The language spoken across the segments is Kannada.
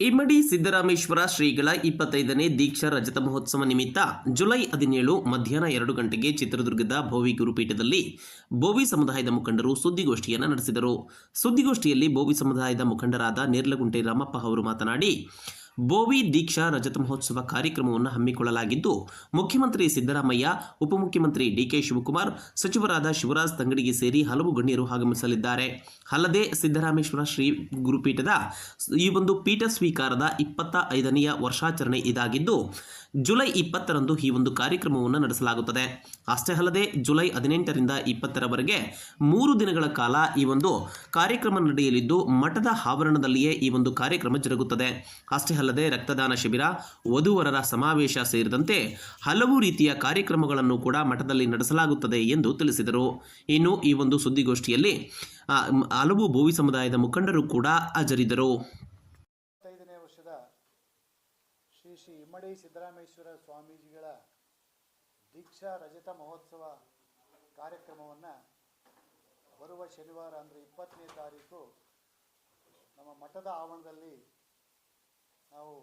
ಇಮ್ಮಡಿ ಸಿದ್ದರಾಮೇಶ್ವರ ಶ್ರೀಗಳ ಇಪ್ಪತ್ತೈದನೇ ದೀಕ್ಷಾ ರಜತ ಮಹೋತ್ಸವ ನಿಮಿತ್ತ ಜುಲೈ ಹದಿನೇಳು ಮಧ್ಯಾಹ್ನ ಎರಡು ಗಂಟೆಗೆ ಚಿತ್ರದುರ್ಗದ ಭೋವಿ ಗುರುಪೀಠದಲ್ಲಿ ಬೋವಿ ಸಮುದಾಯದ ಮುಖಂಡರು ಸುದ್ದಿಗೋಷ್ಠಿಯನ್ನು ನಡೆಸಿದರು. ಸುದ್ದಿಗೋಷ್ಠಿಯಲ್ಲಿ ಬೋವಿ ಸಮುದಾಯದ ಮುಖಂಡರಾದ ನೇರ್ಲಗುಂಟೆ ರಾಮಪ್ಪ ಅವರು ಮಾತನಾಡಿ ಬೋವಿ ದೀಕ್ಷಾ ರಜತ ಮಹೋತ್ಸವ ಕಾರ್ಯಕ್ರಮವನ್ನು ಹಮ್ಮಿಕೊಳ್ಳಲಾಗಿದ್ದು, ಮುಖ್ಯಮಂತ್ರಿ ಸಿದ್ದರಾಮಯ್ಯ, ಉಪಮುಖ್ಯಮಂತ್ರಿ ಡಿಕೆ ಶಿವಕುಮಾರ್, ಸಚಿವರಾದ ಶಿವರಾಜ್ ತಂಗಡಿಗೆ ಸೇರಿ ಹಲವು ಗಣ್ಯರು ಆಗಮಿಸಲಿದ್ದಾರೆ. ಅಲ್ಲದೆ ಸಿದ್ದರಾಮೇಶ್ವರ ಶ್ರೀ ಗುರುಪೀಠದ ಈ ಒಂದು ಪೀಠ ಸ್ವೀಕಾರದ ಇಪ್ಪತ್ತ ಐದನೆಯ ವರ್ಷಾಚರಣೆ ಇದಾಗಿದ್ದು, ಜುಲೈ ಇಪ್ಪತ್ತರಂದು ಈ ಒಂದು ಕಾರ್ಯಕ್ರಮವನ್ನು ನಡೆಸಲಾಗುತ್ತದೆ. ಅಷ್ಟೇ ಅಲ್ಲದೆ ಜುಲೈ ಹದಿನೆಂಟರಿಂದ ಇಪ್ಪತ್ತರವರೆಗೆ ಮೂರು ದಿನಗಳ ಕಾಲ ಈ ಒಂದು ಕಾರ್ಯಕ್ರಮ ನಡೆಯಲಿದ್ದು, ಮಠದ ಆವರಣದಲ್ಲಿಯೇ ಈ ಒಂದು ಕಾರ್ಯಕ್ರಮ ಜರುಗುತ್ತದೆ. ಅಷ್ಟೇ ಅಲ್ಲದೆ ರಕ್ತದಾನ ಶಿಬಿರ, ವಧುವರರ ಸಮಾವೇಶ ಸೇರಿದಂತೆ ಹಲವು ರೀತಿಯ ಕಾರ್ಯಕ್ರಮಗಳನ್ನು ಕೂಡ ಮಠದಲ್ಲಿ ನಡೆಸಲಾಗುತ್ತದೆ ಎಂದು ತಿಳಿಸಿದರು. ಇನ್ನು ಈ ಒಂದು ಸುದ್ದಿಗೋಷ್ಠಿಯಲ್ಲಿ ಹಲವು ಭೋವಿ ಸಮುದಾಯದ ಮುಖಂಡರು ಕೂಡ ಹಾಜರಿದ್ದರು. ಶ್ರೀ ಶ್ರೀ ಇಮ್ಮಡಿ ಸಿದ್ದರಾಮೇಶ್ವರ ಸ್ವಾಮೀಜಿಗಳ ದೀಕ್ಷಾ ರಜತ ಮಹೋತ್ಸವ ಕಾರ್ಯಕ್ರಮವನ್ನು ಬರುವ ಶನಿವಾರ ಅಂದರೆ ಇಪ್ಪತ್ತನೇ ತಾರೀಕು ನಮ್ಮ ಮಠದ ಆವರಣದಲ್ಲಿ ನಾವು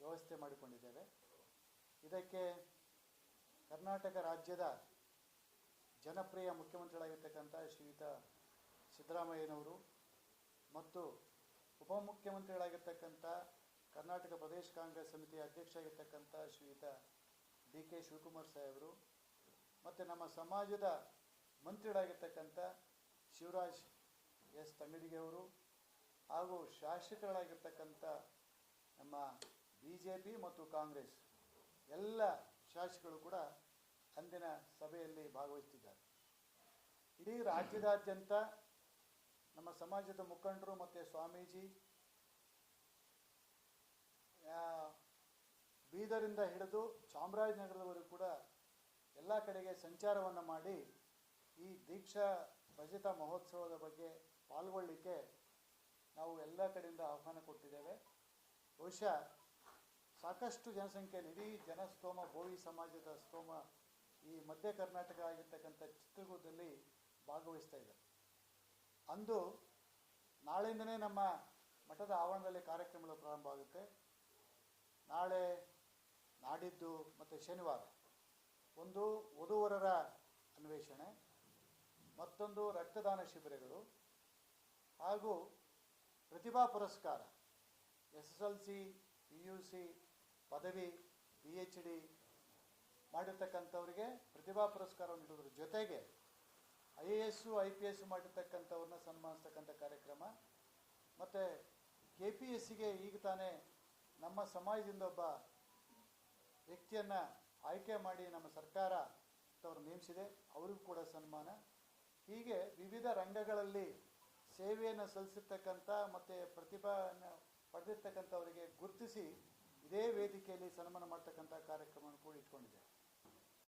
ವ್ಯವಸ್ಥೆ ಮಾಡಿಕೊಂಡಿದ್ದೇವೆ. ಇದಕ್ಕೆ ಕರ್ನಾಟಕ ರಾಜ್ಯದ ಜನಪ್ರಿಯ ಮುಖ್ಯಮಂತ್ರಿಗಳಾಗಿರ್ತಕ್ಕಂಥ ಶ್ರೀಯುತ ಸಿದ್ದರಾಮಯ್ಯನವರು ಮತ್ತು ಉಪಮುಖ್ಯಮಂತ್ರಿಗಳಾಗಿರ್ತಕ್ಕಂಥ ಕರ್ನಾಟಕ ಪ್ರದೇಶ ಕಾಂಗ್ರೆಸ್ ಸಮಿತಿಯ ಅಧ್ಯಕ್ಷರಾಗಿರ್ತಕ್ಕಂಥ ಶ್ರೀಯುತ ಡಿ ಕೆ ಶಿವಕುಮಾರ್ ಸಾಹೇಬರು ಮತ್ತು ನಮ್ಮ ಸಮಾಜದ ಮಂತ್ರಿಗಳಾಗಿರ್ತಕ್ಕಂಥ ಶಿವರಾಜ್ ಎಸ್. ತಂಗಡಿಗೆ ಅವರು ಹಾಗೂ ಶಾಸಕರಾಗಿರ್ತಕ್ಕಂಥ ನಮ್ಮ ಬಿ ಜೆ ಪಿ ಮತ್ತು ಕಾಂಗ್ರೆಸ್ ಎಲ್ಲ ಶಾಸಕರು ಕೂಡ ಅಂದಿನ ಸಭೆಯಲ್ಲಿ ಭಾಗವಹಿಸುತ್ತಿದ್ದಾರೆ. ಇಡೀ ರಾಜ್ಯದಾದ್ಯಂತ ನಮ್ಮ ಸಮಾಜದ ಮುಖಂಡರು ಮತ್ತು ಸ್ವಾಮೀಜಿ ಬೀದರಿಂದ ಹಿಡಿದು ಚಾಮರಾಜನಗರದವರೆಗೂ ಕೂಡ ಎಲ್ಲ ಕಡೆಗೆ ಸಂಚಾರವನ್ನು ಮಾಡಿ ಈ ದೀಕ್ಷಾ ರಜತ ಮಹೋತ್ಸವದ ಬಗ್ಗೆ ಪಾಲ್ಗೊಳ್ಳಿಕ್ಕೆ ನಾವು ಎಲ್ಲ ಕಡೆಯಿಂದ ಆಹ್ವಾನ ಕೊಟ್ಟಿದ್ದೇವೆ. ಬಹುಶಃ ಸಾಕಷ್ಟು ಜನಸಂಖ್ಯೆಯಲ್ಲಿ ಇಡೀ ಜನಸ್ತೋಮ ಬೋವಿ ಸಮಾಜದ ಸ್ತೋಮ ಈ ಮಧ್ಯ ಕರ್ನಾಟಕ ಆಗಿರ್ತಕ್ಕಂಥ ಚಿತ್ರದುರ್ಗದಲ್ಲಿ ಭಾಗವಹಿಸ್ತಾ ಇದೆ. ಅಂದು ನಾಳೆಯಿಂದನೇ ನಮ್ಮ ಮಠದ ಆವರಣದಲ್ಲಿ ಕಾರ್ಯಕ್ರಮಗಳು ಪ್ರಾರಂಭ ಆಗುತ್ತೆ. ನಾಳೆ ನಾಡಿದ್ದು ಮತ್ತು ಶನಿವಾರ. ಒಂದು ವಧುವರರ ಅನ್ವೇಷಣೆ, ಮತ್ತೊಂದು ರಕ್ತದಾನ ಶಿಬಿರಗಳು ಹಾಗೂ ಪ್ರತಿಭಾ ಪುರಸ್ಕಾರ. S S P U C ಪದವಿ ಪಿ ಎಚ್ ಡಿ ಮಾಡಿರ್ತಕ್ಕಂಥವ್ರಿಗೆ ಪ್ರತಿಭಾ ಪುರಸ್ಕಾರ ನೀಡೋದ್ರ ಜೊತೆಗೆ I A S, I P S ಮಾಡಿರ್ತಕ್ಕಂಥವ್ರನ್ನ ಸನ್ಮಾನಿಸ್ತಕ್ಕಂಥ ಕಾರ್ಯಕ್ರಮ. ಮತ್ತು ಕೆ ಪಿ ಎಸ್ ಸಿಗೆ ಈಗ ತಾನೇ ನಮ್ಮ ಸಮಾಜದಿಂದ ಒಬ್ಬ ವ್ಯಕ್ತಿಯನ್ನು ಆಯ್ಕೆ ಮಾಡಿ ನಮ್ಮ ಸರ್ಕಾರ ಅವರು ನೇಮಿಸಿದೆ. ಅವರಿಗೂ ಕೂಡ ಸನ್ಮಾನ. ಹೀಗೆ ವಿವಿಧ ರಂಗಗಳಲ್ಲಿ ಸೇವೆಯನ್ನು ಸಲ್ಲಿಸಿರ್ತಕ್ಕಂಥ ಮತ್ತು ಪ್ರತಿಭೆಯನ್ನು ಪಡೆದಿರ್ತಕ್ಕಂಥವರಿಗೆ ಗುರುತಿಸಿ ಇದೇ ವೇದಿಕೆಯಲ್ಲಿ ಸನ್ಮಾನ ಮಾಡ್ತಕ್ಕಂಥ ಕಾರ್ಯಕ್ರಮವನ್ನು ಕೂಡ ಇಟ್ಕೊಂಡಿದೆ